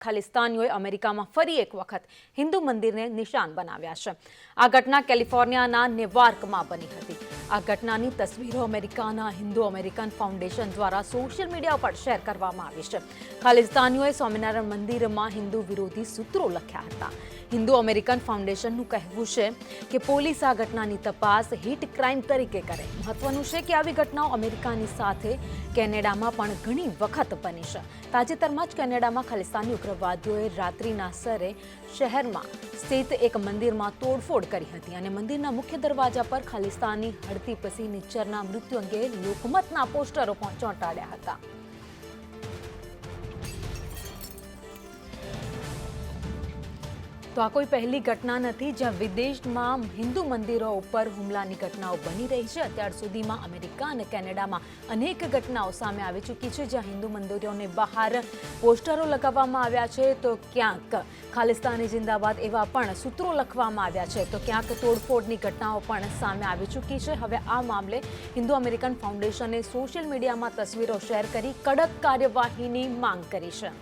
ખાલિસ્તાનીઓએ અમેરિકામાં ફરી એક વખત હિન્દુ મંદિરને નિશાન બનાવ્યા છે. આ ઘટના કેલિફોર્નિયાના નેવાર્કમાં બની હતી. આ ઘટનાની તસવીરો અમેરિકાના હિન્દુ અમેરિકન ફાઉન્ડેશન દ્વારા સોશિયલ મીડિયા પર શેર કરવામાં આવી છે. ખાલિસ્તાનીઓએ સ્વામિનારાયણ મંદિરમાં હિન્દુ વિરોધી સૂત્રો લખ્યા હતા. હિન્દુ અમેરિકન ફાઉન્ડેશનનું કહેવું છે કે પોલીસ આ ઘટનાની તપાસ હિટ ક્રાઇમ તરીકે કરે. મહત્વનું છે કે આવી ઘટનાઓ અમેરિકાની સાથે કેનેડામાં પણ ઘણી વખત બની છે. તાજેતરમાં જ કેનેડામાં ખાલિસ્તાની ઉગ્રવાદીઓએ રાત્રિના સરે શહેરમાં સ્થિત એક મંદિરમાં તોડફોડ કરી હતી અને મંદિરના મુખ્ય દરવાજા પર ખાલિસ્તાની હડતી પસી નિચ્ચરના મૃત્યુ અંગે લોકમતના પોસ્ટરો ચોંટાડ્યા હતા. તો આ કોઈ પહેલી ઘટના નથી જ્યાં વિદેશમાં હિન્દુ મંદિરો ઉપર હુમલાની ઘટનાઓ બની રહી છે. અત્યાર સુધીમાં અમેરિકા અને કેનેડામાં અનેક ઘટનાઓ સામે આવી ચૂકી છે જ્યાં હિન્દુ મંદિરોને બહાર પોસ્ટરો લગાવવામાં આવ્યા છે. તો ક્યાંક ખાલિસ્તાની જિંદાબાદ એવા પણ સૂત્રો લખવામાં આવ્યા છે. તો ક્યાંક તોડફોડની ઘટનાઓ પણ સામે આવી ચૂકી છે. હવે આ મામલે હિન્દુ અમેરિકન ફાઉન્ડેશને સોશિયલ મીડિયામાં તસવીરો શેર કરી કડક કાર્યવાહીની માંગ કરી છે.